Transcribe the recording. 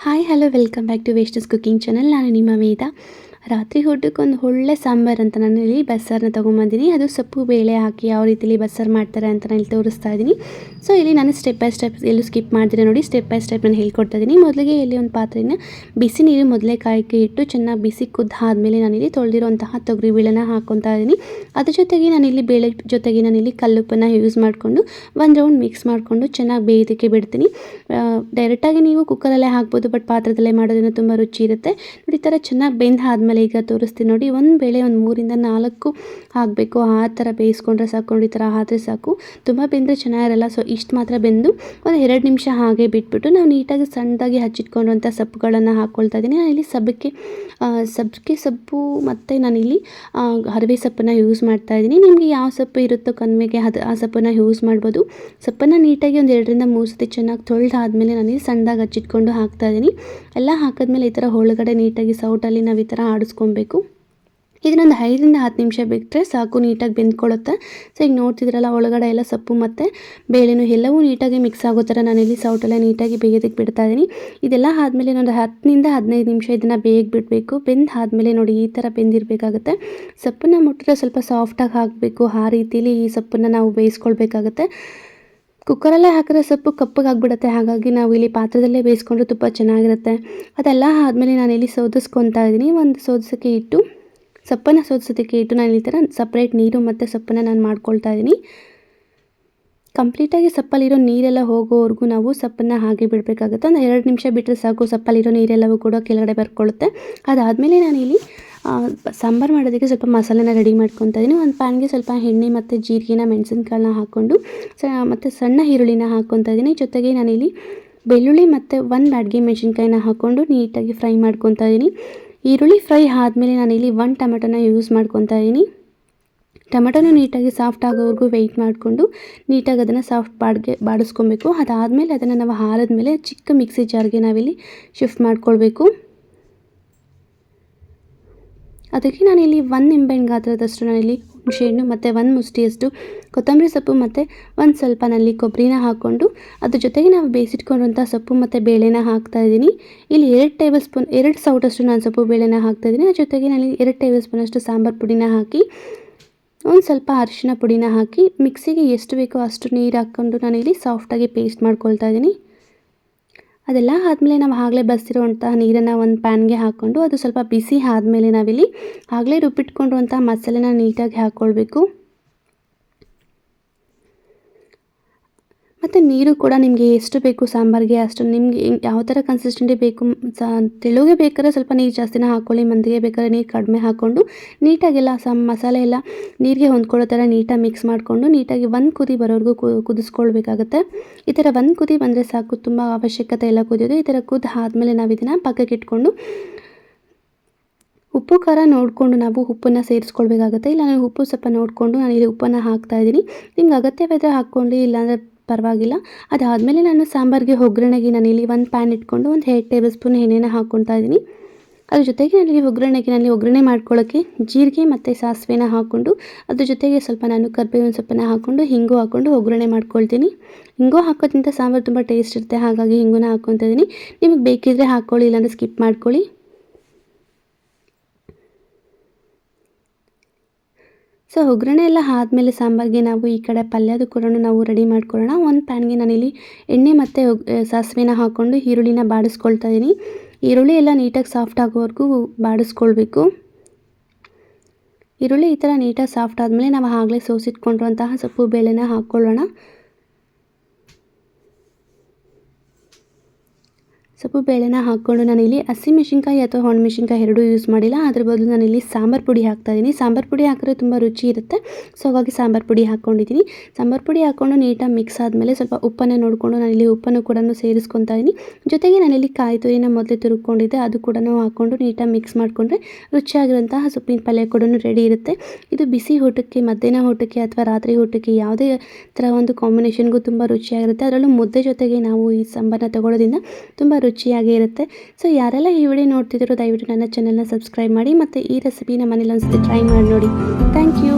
hi hello welcome back to ವೇಸ್ಟಸ್ cooking channel ನಾನು ನಿಮ್ಮ ವೇದ ರಾತ್ರಿ ಊಟಕ್ಕೆ ಒಂದು ಒಳ್ಳೆ ಸಾಂಬಾರು ಅಂತ ನಾನು ಇಲ್ಲಿ ಬಸ್ಸಾರನ್ನ ತೊಗೊಂಬಂದಿನಿ. ಅದು ಸೊಪ್ಪು, ಬೇಳೆ ಹಾಕಿ ಯಾವ ರೀತಿಲಿ ಬಸ್ಸಾರು ಮಾಡ್ತಾರೆ ಅಂತ ನಾನು ಇಲ್ಲಿ ತೋರಿಸ್ತಾ ಇದ್ದೀನಿ. ಸೊ ಇಲ್ಲಿ ನಾನು ಸ್ಟೆಪ್ ಬೈ ಸ್ಟೆಪ್ ಎಲ್ಲೂ ಸ್ಕಿಪ್ ಮಾಡಿದ್ರೆ ನೋಡಿ ಸ್ಟೆಪ್ ಬೈ ಸ್ಟೆಪ್ ನಾನು ಹೇಳ್ಕೊಡ್ತಾ ಇದ್ದೀನಿ. ಮೊದಲಿಗೆ ಇಲ್ಲಿ ಒಂದು ಪಾತ್ರೆನ ಬಿಸಿ ನೀರು ಮೊದಲೇ ಕಾಯಕ್ಕೆ ಇಟ್ಟು ಚೆನ್ನಾಗಿ ಬಿಸಿ ಕುದ್ದಾದಮೇಲೆ ನಾನಿಲ್ಲಿ ತೊಳೆದಿರುವಂತಹ ತೊಗರಿ ಬೇಳೆನ ಹಾಕ್ಕೊತಾ ಇದ್ದೀನಿ. ಅದ್ರ ಜೊತೆಗೆ ನಾನಿಲ್ಲಿ ಬೇಳೆ ಜೊತೆಗೆ ನಾನಿಲ್ಲಿ ಕಲ್ಲುಪ್ಪನ್ನು ಯೂಸ್ ಮಾಡಿಕೊಂಡು ಒಂದು ರೌಂಡ್ ಮಿಕ್ಸ್ ಮಾಡಿಕೊಂಡು ಚೆನ್ನಾಗಿ ಬೇಯೋದಕ್ಕೆ ಬಿಡ್ತೀನಿ. ಡೈರೆಕ್ಟಾಗಿ ನೀವು ಕುಕ್ಕರಲ್ಲೇ ಹಾಕ್ಬೋದು ಬಟ್ ಪಾತ್ರದಲ್ಲೇ ಮಾಡೋದ್ರಿಂದ ತುಂಬ ರುಚಿ ಇರುತ್ತೆ. ನೋಡಿ, ಈ ಥರ ಚೆನ್ನಾಗಿ ಬೆಂದು ಆದಮೇಲೆ ಈಗ ತೋರಿಸ್ತೀನಿ ನೋಡಿ, ಒಂದು ಬೇಳೆ ಒಂದು ಮೂರಿಂದ ನಾಲ್ಕು ಹಾಕಬೇಕು. ಆ ಥರ ಬೇಯಿಸ್ಕೊಂಡ್ರೆ ಸಾಕು ಈ ಥರ ಆದರೆ ಸಾಕು. ತುಂಬ ಬೆಂದರೆ ಚೆನ್ನಾಗಿರಲ್ಲ ಸೊ ಇಷ್ಟು ಮಾತ್ರ ಬೆಂದು ಒಂದು ಎರಡು ನಿಮಿಷ ಹಾಗೆ ಬಿಟ್ಬಿಟ್ಟು ನಾವು ನೀಟಾಗಿ ಸಣ್ಣದಾಗಿ ಹಚ್ಚಿಟ್ಕೊಂಡಂಥ ಸೊಪ್ಪುಗಳನ್ನು ಹಾಕ್ಕೊಳ್ತಾ ಇದ್ದೀನಿ. ನಾನು ಇಲ್ಲಿ ಸಬ್ಬಕ್ಕೆ ಸಬ್ಬಕ್ಕೆ ಸೊಪ್ಪು ಮತ್ತು ನಾನಿಲ್ಲಿ ಹರವೆ ಸೊಪ್ಪನ್ನು ಯೂಸ್ ಮಾಡ್ತಾ ಇದ್ದೀನಿ. ನಿಮಗೆ ಯಾವ ಸೊಪ್ಪು ಇರುತ್ತೋ ಕನ್ವೆಗೆ ಅದು, ಆ ಸೊಪ್ಪನ್ನು ಯೂಸ್ ಮಾಡ್ಬೋದು. ಸೊಪ್ಪನ್ನು ನೀಟಾಗಿ ಒಂದು ಎರಡರಿಂದ ಮೂರು ಸತಿ ಚೆನ್ನಾಗಿ ತೊಳೆದಾದ್ಮೇಲೆ ನಾನಿಲ್ಲಿ ಸಣ್ಣದಾಗಿ ಹಚ್ಚಿಟ್ಕೊಂಡು ಹಾಕ್ತಾ ಇದ್ದೀನಿ. ಎಲ್ಲ ಹಾಕಿದ್ಮೇಲೆ ಈ ಥರ ಒಳಗಡೆ ನೀಟಾಗಿ ಸೌಟಲ್ಲಿ ನಾವು ಈ ಥರ ಆಡಿಸ್ಕೊಬೇಕು ಇದನ್ನೊಂದು ಐದರಿಂದ ಹತ್ತು ನಿಮಿಷ ಬಿಟ್ಟರೆ ಸಾಕು, ನೀಟಾಗಿ ಬೆಂದ್ಕೊಳ್ಳುತ್ತೆ ಸೊ ಈಗ ನೋಡ್ತಿದ್ರಲ್ಲ, ಒಳಗಡೆ ಎಲ್ಲ ಸೊಪ್ಪು ಮತ್ತು ಬೇಳೆನೂ ಎಲ್ಲವೂ ನೀಟಾಗಿ ಮಿಕ್ಸ್ ಆಗೋ ಥರ ನಾನಿಲ್ಲಿ ಸೌಟೆಲ್ಲ ನೀಟಾಗಿ ಬೇಯೋದಕ್ಕೆ ಬಿಡ್ತಾ ಇದ್ದೀನಿ ಇದೆಲ್ಲ ಆದಮೇಲೆ ಇನ್ನೊಂದು ಹತ್ತರಿಂದ ಹದಿನೈದು ನಿಮಿಷ ಇದನ್ನು ಬೇಗ ಬಿಡಬೇಕು. ಬೆಂದ ಆದಮೇಲೆ ನೋಡಿ ಈ ಥರ ಬೆಂದಿರಬೇಕಾಗುತ್ತೆ. ಸೊಪ್ಪನ್ನು ಮುಟ್ಟಿದ್ರೆ ಸ್ವಲ್ಪ ಸಾಫ್ಟಾಗಿ ಹಾಕಬೇಕು. ಆ ರೀತಿಯಲ್ಲಿ ಈ ಸೊಪ್ಪನ್ನು ನಾವು ಬೇಯಿಸ್ಕೊಳ್ಬೇಕಾಗತ್ತೆ. ಕುಕ್ಕರಲ್ಲೇ ಹಾಕಿದ್ರೆ ಸೊಪ್ಪು ಕಪ್ಪಗೆ ಆಗಿಬಿಡುತ್ತೆ. ಹಾಗಾಗಿ ನಾವು ಇಲ್ಲಿ ಪಾತ್ರದಲ್ಲೇ ಬೇಯಿಸ್ಕೊಂಡ್ರೆ ತುಂಬ ಚೆನ್ನಾಗಿರುತ್ತೆ. ಅದೆಲ್ಲ ಆದಮೇಲೆ ನಾನಿಲ್ಲಿ ಸೋದಿಸ್ಕೊತಾ ಇದ್ದೀನಿ. ಒಂದು ಸೋದಿಸೋಕ್ಕೆ ಇಟ್ಟು ಸೊಪ್ಪನ್ನು ಸೋದಿಸೋದಕ್ಕೆ ಇಟ್ಟು ನಾನು ಈ ಥರ ಸಪ್ರೇಟ್ ನೀರು ಮತ್ತು ಸೊಪ್ಪನ್ನು ನಾನು ಮಾಡ್ಕೊಳ್ತಾ ಇದ್ದೀನಿ. ಕಂಪ್ಲೀಟಾಗಿ ಸಪ್ಪಲ್ಲಿರೋ ನೀರೆಲ್ಲ ಹೋಗೋವರೆಗೂ ನಾವು ಸೊಪ್ಪನ್ನು ಹಾಗೆ ಬಿಡಬೇಕಾಗುತ್ತೆ. ಒಂದು ಎರಡು ನಿಮಿಷ ಬಿಟ್ಟರೆ ಸಾಕು, ಸಪ್ಪಲ್ಲಿರೋ ನೀರೆಲ್ಲವೂ ಕೂಡ ಕೆಳಗಡೆ ಬರ್ಕೊಳ್ಳುತ್ತೆ. ಅದಾದಮೇಲೆ ನಾನಿಲ್ಲಿ ಸಾಂಬಾರು ಮಾಡೋದಕ್ಕೆ ಸ್ವಲ್ಪ ಮಸಾಲೆನ ರೆಡಿ ಮಾಡ್ಕೊತಾ ಇದ್ದೀನಿ ಒಂದು ಪ್ಯಾನ್ಗೆ ಸ್ವಲ್ಪ ಎಣ್ಣೆ ಮತ್ತು ಜೀರಿಗೆನ, ಮೆಣಸಿನ್ಕಾಳನ್ನ ಹಾಕ್ಕೊಂಡು ಸ, ಮತ್ತು ಸಣ್ಣ ಈರುಳ್ಳಿನ ಹಾಕ್ಕೊತಾ ಇದ್ದೀನಿ ಜೊತೆಗೆ ನಾನಿಲ್ಲಿ ಬೆಳ್ಳುಳ್ಳಿ ಮತ್ತು ಒಂದು ಅಡುಗೆ ಮೆಣಸಿನ್ಕಾಯಿನ ಹಾಕ್ಕೊಂಡು ನೀಟಾಗಿ ಫ್ರೈ ಮಾಡ್ಕೊತಾ ಇದ್ದೀನಿ ಈರುಳ್ಳಿ ಫ್ರೈ ಆದಮೇಲೆ ನಾನಿಲ್ಲಿ ಒಂದು ಟೊಮೆಟೊನ ಯೂಸ್ ಮಾಡ್ಕೊತಾ ಇದ್ದೀನಿ ಟೊಮೆಟೊನ ನೀಟಾಗಿ ಸಾಫ್ಟ್ ಆಗೋವರೆಗೂ ವೆಯ್ಟ್ ಮಾಡಿಕೊಂಡು ನೀಟಾಗಿ ಅದನ್ನು ಸಾಫ್ಟ್ ಬಾಡಿಗೆ, ಬಾಡಿಸ್ಕೊಬೇಕು. ಅದಾದಮೇಲೆ ಅದನ್ನು ನಾವು ಹಾರದ ಮೇಲೆ ಚಿಕ್ಕ ಮಿಕ್ಸಿ ಜಾರ್ಗೆ ನಾವಿಲ್ಲಿ ಶಿಫ್ಟ್ ಮಾಡ್ಕೊಳ್ಬೇಕು. ಅದಕ್ಕೆ ನಾನಿಲ್ಲಿ ಒಂದು ನಿಂಬೆಹಣ್ಣು ಗಾತ್ರದಷ್ಟು ನಾನಿಲ್ಲಿ ಹುಣಸೆಹಣ್ಣು ಮತ್ತು ಒಂದು ಮುಷ್ಟಿಯಷ್ಟು ಕೊತ್ತಂಬರಿ ಸೊಪ್ಪು ಮತ್ತು ಒಂದು ಸ್ವಲ್ಪ ನಲ್ಲಿ ಕೊಬ್ಬರಿನ ಹಾಕ್ಕೊಂಡು ಅದ್ರ ಜೊತೆಗೆ ನಾವು ಬೇಯಿಸಿಟ್ಕೊಂಡಂಥ ಸೊಪ್ಪು ಮತ್ತು ಬೇಳೆನ ಹಾಕ್ತಾಯಿದ್ದೀನಿ ಇಲ್ಲಿ ಎರಡು ಟೇಬಲ್ ಸ್ಪೂನ್, ಎರಡು ಸೌಟಷ್ಟು ನಾನು ಸೊಪ್ಪು ಬೇಳೆನ ಹಾಕ್ತಾಯಿದ್ದೀನಿ ಅದ್ರ ಜೊತೆಗೆ ನಾನು ಎರಡು ಟೇಬಲ್ ಸ್ಪೂನಷ್ಟು ಸಾಂಬಾರು ಪುಡಿನ ಹಾಕಿ, ಒಂದು ಸ್ವಲ್ಪ ಅರಿಶಿನ ಪುಡಿನ ಹಾಕಿ, ಮಿಕ್ಸಿಗೆ ಎಷ್ಟು ಬೇಕೋ ಅಷ್ಟು ನೀರು ಹಾಕ್ಕೊಂಡು ನಾನಿಲ್ಲಿ ಸಾಫ್ಟಾಗಿ ಪೇಸ್ಟ್ ಮಾಡ್ಕೊಳ್ತಾ ಇದ್ದೀನಿ. ಅದೆಲ್ಲ ಆದಮೇಲೆ ನಾವು ಆಗಲೇ ಬಸಿರುವಂತಹ ನೀರನ್ನು ಒಂದು ಪ್ಯಾನ್ಗೆ ಹಾಕ್ಕೊಂಡು ಅದು ಸ್ವಲ್ಪ ಬಿಸಿ ಆದಮೇಲೆ ನಾವಿಲ್ಲಿ ಆಗಲೇ ರುಬ್ಬಿಟ್ಕೊಂಡಿರುವಂಥ ಮಸಾಲೆನ ನೀಟಾಗಿ ಹಾಕ್ಕೊಳ್ಬೇಕು ಮತ್ತು ನೀರು ಕೂಡ ನಿಮಗೆ ಎಷ್ಟು ಬೇಕು ಸಾಂಬಾರಿಗೆ, ಅಷ್ಟು ನಿಮಗೆ ಯಾವ ಥರ ಕನ್ಸಿಸ್ಟೆಂಟಿ ಬೇಕು ಸಾ ತೆಳುಗೆ ಬೇಕಾದ್ರೆ ಸ್ವಲ್ಪ ನೀರು ಜಾಸ್ತಿನ ಹಾಕ್ಕೊಳ್ಳಿ ಮಂದಿಗೆ ಬೇಕಾದ್ರೆ ನೀರು ಕಡಿಮೆ ಹಾಕ್ಕೊಂಡು ನೀಟಾಗೆಲ್ಲ ಸಮ್ ಮಸಾಲೆ ಎಲ್ಲ ನೀರಿಗೆ ಹೊಂದ್ಕೊಳ್ಳೋ ಥರ ನೀಟಾಗಿ ಮಿಕ್ಸ್ ಮಾಡಿಕೊಂಡು, ನೀಟಾಗಿ ಒಂದು ಕುದಿ ಬರೋವರೆಗೂ ಕುದಿಸ್ಕೊಳ್ಬೇಕಾಗತ್ತೆ. ಈ ಥರ ಒಂದು ಕುದಿ ಬಂದರೆ ಸಾಕು, ತುಂಬ ಅವಶ್ಯಕತೆ ಎಲ್ಲ ಕುದಿಯೋದು. ಈ ಥರ ಕುದ್ದು ಆದಮೇಲೆ ನಾವು ಇದನ್ನು ಪಕ್ಕಕ್ಕೆ ಇಟ್ಕೊಂಡು, ಉಪ್ಪು ಖಾರ ನೋಡಿಕೊಂಡು ನಾವು ಉಪ್ಪನ್ನು ಸೇರಿಸ್ಕೊಳ್ಬೇಕಾಗುತ್ತೆ. ಇಲ್ಲ ನಾನು ಉಪ್ಪು ಸ್ವಲ್ಪ ನೋಡಿಕೊಂಡು ನಾನು ಇಲ್ಲಿ ಉಪ್ಪನ್ನು ಹಾಕ್ತಾಯಿದ್ದೀನಿ ನಿಮ್ಗೆ ಅಗತ್ಯವಾದರೆ ಹಾಕ್ಕೊಂಡು ಇಲ್ಲಾಂದರೆ ಪರವಾಗಿಲ್ಲ. ಅದಾದಮೇಲೆ ನಾನು ಸಾಂಬಾರಿಗೆ ಒಗ್ಗರಣೆಗೆ ನಾನಿಲ್ಲಿ ಒಂದು ಪ್ಯಾನ್ ಇಟ್ಕೊಂಡು ಒಂದು ಎರಡು ಟೇಬಲ್ ಸ್ಪೂನ್ ಎಣ್ಣೆನ ಹಾಕ್ಕೊತಾ ಇದ್ದೀನಿ. ಅದ್ರ ಜೊತೆಗೆ ನನಗೆ ಒಗ್ಗರಣೆಗೆ ನಾನು ಒಗ್ಗರಣೆ ಮಾಡ್ಕೊಳ್ಳೋಕ್ಕೆ ಜೀರಿಗೆ ಮತ್ತು ಸಾಸಿವೆನ ಹಾಕ್ಕೊಂಡು, ಅದ್ರ ಜೊತೆಗೆ ಸ್ವಲ್ಪ ನಾನು ಕರ್ಬೇವಿನ ಸೊಪ್ಪನ್ನು ಹಾಕ್ಕೊಂಡು, ಹಿಂಗು ಹಾಕ್ಕೊಂಡು ಒಗ್ಗರಣೆ ಮಾಡ್ಕೊಳ್ತೀನಿ. ಹಿಂಗು ಹಾಕೋದ್ರಿಂದ ಸಾಂಬಾರು ತುಂಬ ಟೇಸ್ಟ್ ಇರುತ್ತೆ, ಹಾಗಾಗಿ ಹಿಂಗೂನ ಹಾಕ್ಕೊತಾ ಇದ್ದೀನಿ. ನಿಮಗೆ ಬೇಕಿದ್ದರೆ ಹಾಕ್ಕೊಳ್ಳಿ, ಇಲ್ಲಾಂದರೆ ಸ್ಕಿಪ್ ಮಾಡ್ಕೊಳ್ಳಿ. ಸೊ ಒಗ್ಗರಣೆ ಎಲ್ಲ ಆದಮೇಲೆ ಸಾಂಬಾರಿಗೆ ನಾವು ಈ ಕಡೆ ಪಲ್ಯದ ಕೂಡ ನಾವು ರೆಡಿ ಮಾಡ್ಕೊಳ್ಳೋಣ. ಒಂದು ಪ್ಯಾನ್ಗೆ ನಾನಿಲ್ಲಿ ಎಣ್ಣೆ ಮತ್ತು ಸಾಸಿವೆನ ಹಾಕ್ಕೊಂಡು ಈರುಳ್ಳಿನ ಬಾಡಿಸ್ಕೊಳ್ತಾ ಇದ್ದೀನಿ ಈರುಳ್ಳಿ ಎಲ್ಲ ನೀಟಾಗಿ ಸಾಫ್ಟ್ ಆಗೋವರೆಗೂ ಬಾಡಿಸ್ಕೊಳ್ಬೇಕು. ಈರುಳ್ಳಿ ಈ ಥರ ನೀಟಾಗಿ ಸಾಫ್ಟ್ ಆದಮೇಲೆ ನಾವು ಆಗಲೇ ಸೋಸಿಟ್ಕೊಂಡಿರುವಂತಹ ಸೊಪ್ಪು, ಬೇಳೆನ ಹಾಕ್ಕೊಳ್ಳೋಣ. ಸೊಪ್ಪು ಬೇಳೆನ ಹಾಕ್ಕೊಂಡು ನಾನಿಲ್ಲಿ ಹಸಿಮೆಣ್ಸಿನ್ಕಾಯಿ ಅಥವಾ ಒಣಮೆಣ್ಸಿನ್ಕಾಯಿ ಎರಡೂ ಯೂಸ್ ಮಾಡಿಲ್ಲ. ಅದ್ರ ಬದಲು ನಾನಿಲ್ಲಿ ಸಾಂಬಾರು ಪುಡಿ ಹಾಕ್ತಾ ಇದ್ದೀನಿ ಸಾಂಬಾರು ಪುಡಿ ಹಾಕಿದ್ರೆ ತುಂಬ ರುಚಿ ಇರುತ್ತೆ. ಸೊ ಹಾಗಾಗಿ ಸಾಂಬಾರು ಪುಡಿ ಹಾಕ್ಕೊಂಡಿದ್ದೀನಿ ಸಾಂಬಾರು ಪುಡಿ ಹಾಕ್ಕೊಂಡು ನೀಟಾಗಿ ಮಿಕ್ಸ್ ಆದಮೇಲೆ ಸ್ವಲ್ಪ ಉಪ್ಪನ್ನು ನೋಡಿಕೊಂಡು ನಾನಿಲ್ಲಿ ಉಪ್ಪನ್ನು ಕೂಡ ಸೇರಿಸ್ಕೊತಾ ಇದ್ದೀನಿ ಜೊತೆಗೆ ನಾನಿಲ್ಲಿ ಕಾಯಿ ತುರಿನ ಮೊದಲೇ ತುರುಕೊಂಡಿದ್ದೆ. ಅದು ಕೂಡ ಹಾಕ್ಕೊಂಡು ನೀಟಾಗಿ ಮಿಕ್ಸ್ ಮಾಡಿಕೊಂಡ್ರೆ ರುಚಿಯಾಗಿರುವಂತಹ ಸೊಪ್ಪಿನ ಪಲ್ಯ ಕೂಡ ರೆಡಿ ಇರುತ್ತೆ. ಇದು ಬಿಸಿ ಊಟಕ್ಕೆ, ಮಧ್ಯಾಹ್ನ ಊಟಕ್ಕೆ ಅಥವಾ ರಾತ್ರಿ ಊಟಕ್ಕೆ ಯಾವುದೇ ಥರ ಒಂದು ಕಾಂಬಿನೇಷನ್ಗೂ ತುಂಬ ರುಚಿಯಾಗಿರುತ್ತೆ. ಅದರಲ್ಲೂ ಮುದ್ದೆ ಜೊತೆಗೆ ನಾವು ಈ ಸಾಂಬಾರನ್ನ ತಗೊಳ್ಳೋದ್ರಿಂದ ತುಂಬ ರುಚಿಯಾಗೇ ಇರುತ್ತೆ. ಸೊ ಯಾರೆಲ್ಲ ಈ ವಿಡಿಯೋ ನೋಡ್ತಿದ್ರು ದಯವಿಟ್ಟು ನನ್ನ ಚಾನಲ್ನ ಸಬ್ಸ್ಕ್ರೈಬ್ ಮಾಡಿ ಮತ್ತು ಈ ರೆಸಿಪಿನ ಮನೇಲಿ ಒಂದ್ಸತಿ ಟ್ರೈ ಮಾಡಿ ನೋಡಿ. Thank you